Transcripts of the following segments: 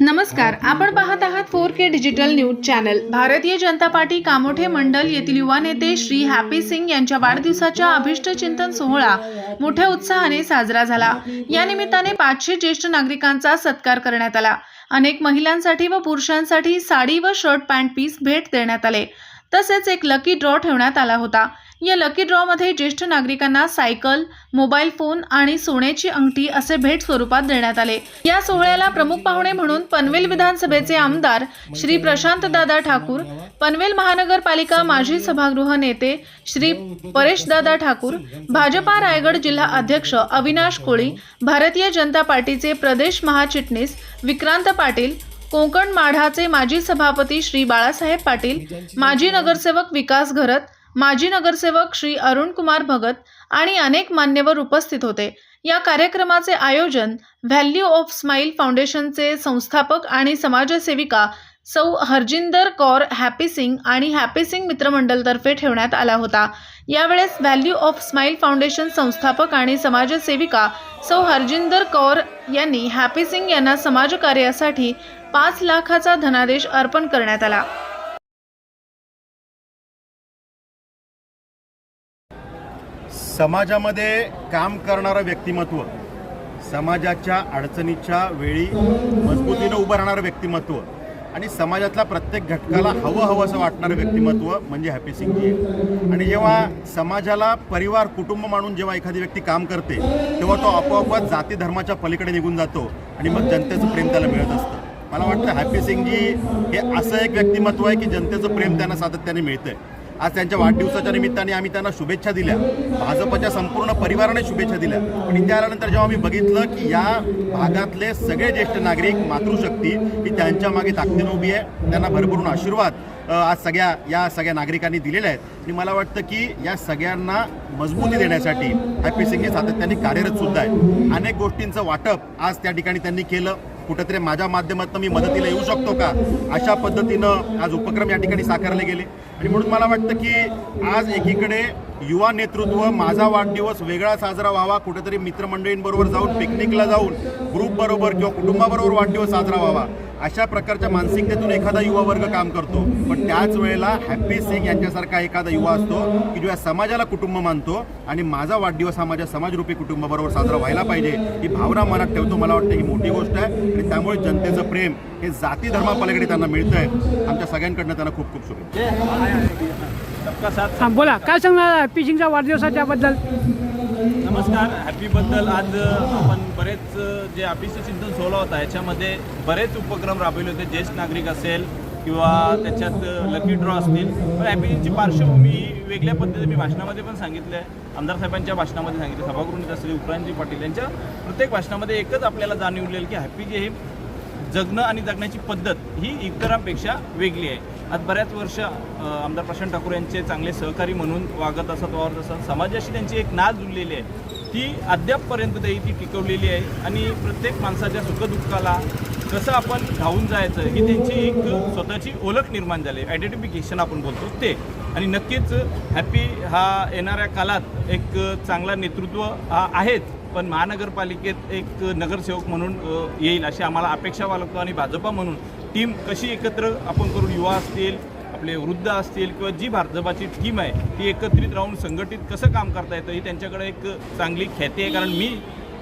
नमस्कार आपण पाहत आहात four K digital news channel. Bharatiya Janata Party Kamothe मंडल येथील युवा नेते श्री हॅपी सिंग यांच्या वाढदिवसाच्या अभिष्ट चिंतन सोहळा मोठ्या उत्साहाने साजरा झाला. या निमित्ताने पाचशे ज्येष्ठ नागरिकांचा सत्कार करण्यात आला. अनेक महिलांसाठी व पुरुषांसाठी साडी व शर्ट पॅन्ट पीस भेट देण्यात आले. तसेच एक लकी ड्रॉ ठेवण्यात आला होता. या लकी ड्रॉमध्ये ज्येष्ठ नागरिकांना सायकल मोबाईल फोन आणि सोन्याची अंगठी असे भेट स्वरूपात देण्यात आले. या सोहळ्याला प्रमुख पाहुणे म्हणून पनवेल विधानसभेचे आमदार श्री प्रशांत दादा ठाकूर पनवेल महानगरपालिका माजी सभागृह नेते श्री परेश दादा ठाकूर भाजपा रायगड जिल्हा अध्यक्ष अविनाश कोळी भारतीय जनता पार्टीचे प्रदेश महाचिटणीस विक्रांत पाटील कोकण माढाचे माजी सभापती श्री बाळासाहेब पाटील माजी नगरसेवक विकास घरत माजी नगरसेवक श्री अरुण कुमार भगत आणि अनेक मान्यवर उपस्थित होते. या कार्यक्रमाचे आयोजन व्हॅल्यू ऑफ स्माईल फाउंडेशनचे संस्थापक आणि समाजसेविका सौ हरजिंदर कौर हॅपी सिंग आणि हॅपी सिंग मित्रमंडलतर्फे ठेवण्यात आला होता. यावेळेस व्हॅल्यू ऑफ स्माईल फाउंडेशन संस्थापक आणि समाजसेविका सौ हरजिंदर कौर यांनी हॅपी सिंग यांना समाजकार्यासाठी पाच लाखाचा धनादेश अर्पण करण्यात आला. समाजामध्ये काम करणारं व्यक्तिमत्व समाजाच्या अडचणीच्या वेळी मजबूतीनं उभं राहणारं व्यक्तिमत्व आणि समाजातल्या प्रत्येक घटकाला हवं हवं असं वाटणारं व्यक्तिमत्व म्हणजे हॅपी सिंगजी आहे. आणि जेव्हा समाजाला परिवार कुटुंब मानून जेव्हा एखादी व्यक्ती काम करते तेव्हा तो आपोआपच जाती धर्माच्या पलीकडे निघून जातो आणि मग जनतेचं प्रेम त्याला मिळत असतं. मला वाटतं हॅपी सिंगजी हे असं एक व्यक्तिमत्व आहे की जनतेचं प्रेम त्यांना सातत्याने मिळतं आहे आज त्यांच्या वाढदिवसाच्या निमित्ताने आम्ही त्यांना शुभेच्छा दिल्या. भाजपच्या संपूर्ण परिवाराने शुभेच्छा दिल्या. पण इथे आल्यानंतर जेव्हा आम्ही बघितलं की या भागातले सगळे ज्येष्ठ नागरिक मातृशक्ती ही त्यांच्या मागे ताकदीनं उभी आहे त्यांना भरभरून आशीर्वाद आज सगळ्या या सगळ्या नागरिकांनी दिलेले आहेत. आणि मला वाटतं की या सगळ्यांना मजबूती देण्यासाठी हॅपी सिंग हे सातत्याने कार्यरत सुद्धा आहे अनेक गोष्टींचं वाटप आज त्या ठिकाणी त्यांनी केलं. कुठंतरी माझ्या माध्यमातून मी मदतीला येऊ शकतो का? अशा पद्धतीनं आज उपक्रम या ठिकाणी साकारले गेले. आणि म्हणून मला वाटतं की आज एकीकडे युवा नेतृत्व माझा वाढदिवस वेगळा साजरा व्हावा कुठेतरी मित्रमंडळींबरोबर जाऊन पिकनिकला जाऊन ग्रुपबरोबर किंवा कुटुंबाबरोबर वाढदिवस साजरा व्हावा. अशा प्रकारच्या मानसिकतेतून एखादा युवा वर्ग काम करतो. पण त्याच वेळेला हॅपी सिंग यांच्यासारखा एखादा युवा असतो की जो या समाजाला कुटुंब मानतो आणि माझा वाढदिवस हा माझ्या समाजरूपी कुटुंबाबरोबर साजरा व्हायला पाहिजे ही भावना मनात ठेवतो. मला वाटतं ही मोठी गोष्ट आहे आणि त्यामुळे जनतेचं प्रेम हे जाती धर्मापलीकडे त्यांना मिळतं आहे आमच्या सगळ्यांकडनं त्यांना खूप खूप शुभेच्छा. हां बोला काय सांगणार हॅपी सिंगच्या वाढदिवसाच्याबद्दल नमस्कार हॅपीबद्दल आज आपण बरेच जे अभिष्ट चिंतन सोहळा होता याच्यामध्ये बरेच उपक्रम राबवले होते. ज्येष्ठ नागरिक असेल किंवा त्याच्यात लकी ड्रॉ असतील. पण हॅपीची पार्श्वभूमी ही वेगळ्या पद्धतीने मी भाषणामध्ये पण सांगितलं आहे. आमदार साहेबांच्या भाषणामध्ये सांगितलं. सभागृह असेल उपरांजी पाटील यांच्या प्रत्येक भाषणामध्ये एकच आपल्याला जाणीव जाणीवलेलं की हॅपी जे हे जगणं आणि जगण्याची पद्धत ही इतरांपेक्षा वेगळी आहे. आज बऱ्याच वर्ष आमदार प्रशांत ठाकूर यांचे चांगले सहकारी म्हणून वागत असत वावरत असत. समाजाशी त्यांची एक नाद जुळलेली आहे. ती अद्यापपर्यंत तरी ती टिकवलेली आहे. आणि प्रत्येक माणसाच्या सुखदुःखाला कसं आपण धावून जायचं ही त्यांची एक स्वतःची ओळख निर्माण झाली आयडेंटिफिकेशन आपण बोलतो ते. आणि नक्कीच हॅपी हा येणाऱ्या काळात एक चांगला नेतृत्व हा आहेच. पण महानगरपालिकेत एक नगरसेवक म्हणून येईल अशी आम्हाला अपेक्षा बाळगतो. आणि भाजपा म्हणून टीम कशी एकत्र आपण करून युवा असतील आपले वृद्ध असतील किंवा जी भाजपाची टीम आहे ती एकत्रित राहून संघटित कसं काम करता येतं ही त्यांच्याकडे एक चांगली ख्याती आहे. कारण मी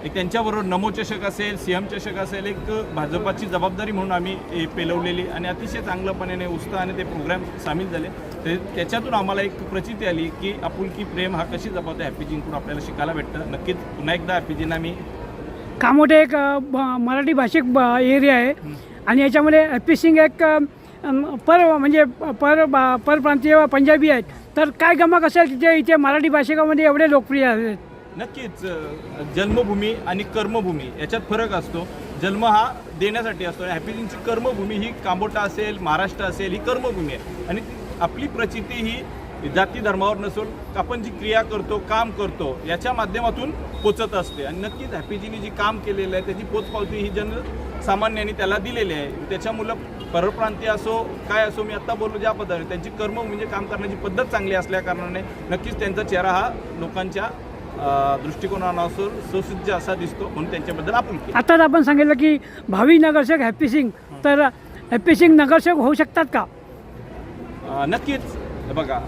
एक त्यांच्याबरोबर नमो चषक असेल सी एम चषक असेल एक भाजपाची जबाबदारी म्हणून आम्ही पेलवलेली आणि अतिशय चांगल्यापणाने उत्साहाने ते प्रोग्राम सामील झाले. ते त्याच्यातून आम्हाला एक प्रचिती आली की आपुलकी प्रेम हा कशी जबाबदारी हॅपीजींकडून आपल्याला शिकायला भेटतं. नक्कीच पुन्हा एकदा हॅपीजींना मी कामोठे एक मराठी भाषिक एरिया आहे. आणि याच्यामध्ये हॅपी सिंग एक पर म्हणजे पर बा- परप्रांतीय पंजाबी आहेत तर काय गमक असेल तिथे इथे मराठी भाषिकामध्ये एवढे लोकप्रिय आहेत? नक्कीच जन्मभूमी आणि कर्मभूमी याच्यात फरक असतो. जन्म हा देण्यासाठी असतो. आणि हॅपीजिंगची कर्मभूमी ही कांबोटा असेल महाराष्ट्र असेल ही कर्मभूमी आहे. आणि आपली प्रचिती ही जाती धर्मावर नसून आपण जी क्रिया करतो काम करतो याच्या माध्यमातून पोचत असते. आणि नक्कीच हॅपीजीने जी काम केलेलं आहे त्याची पोचपावती ही जन सामान्यांनी त्याला दिलेली आहे. त्याच्यामुळं परप्रांतीय असो काय असो मी आत्ता बोललो ज्या पद्धतीने त्यांची कर्म म्हणजे काम करण्याची पद्धत चांगली असल्या कारणाने नक्कीच त्यांचा चेहरा हा लोकांच्या अ, दृष्टिकोनानुसार सुसज्ज असा दिसतो म्हणून त्यांच्याबद्दल आपुलकी आताच आपण सांगितलं की भावी नगरसेवक हॅपी सिंग तर हॅपी सिंग नगरसेवक होऊ शकतात का? नक्कीच. बघा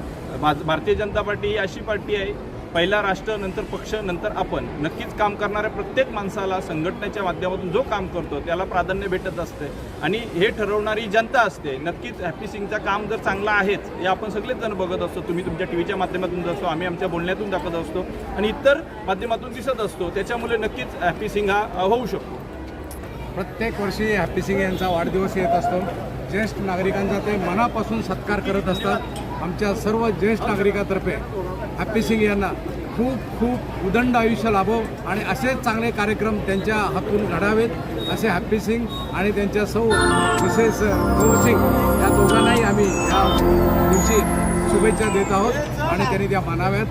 भारतीय जनता पार्टी ही अशी पार्टी आहे पहिला राष्ट्र नंतर पक्ष नंतर आपण. नक्कीच काम करणाऱ्या प्रत्येक माणसाला संघटनेच्या माध्यमातून जो काम करतो त्याला प्राधान्य भेटत असते. आणि हे ठरवणारी जनता असते. नक्कीच हॅपी सिंगचं काम जर चांगलं आहेच हे आपण सगळेच जण बघत असतो. तुम्ही तुमच्या टी व्हीच्या माध्यमातून असतो आम्ही आमच्या बोलण्यातून दाखवत असतो आणि इतर माध्यमातून दिसत असतो त्याच्यामुळे नक्कीच हॅपी सिंग हा होऊ शकतो. प्रत्येक वर्षी हॅपी सिंग यांचा वाढदिवस येत असतो. ज्येष्ठ नागरिकांचा ते मनापासून सत्कार करत असतात. आमच्या सर्व ज्येष्ठ नागरिकातर्फे. हॅपी सिंग यांना खूप खूप उदंड आयुष्य लाभो आणि असेच चांगले कार्यक्रम त्यांच्या हातून घडावेत असे हॅपी सिंग आणि त्यांच्या सौ मिसेस गौर सिंग या दोघांनाही आम्ही या दिवशी शुभेच्छा देत आहोत आणि त्यांनी त्या मानाव्यात.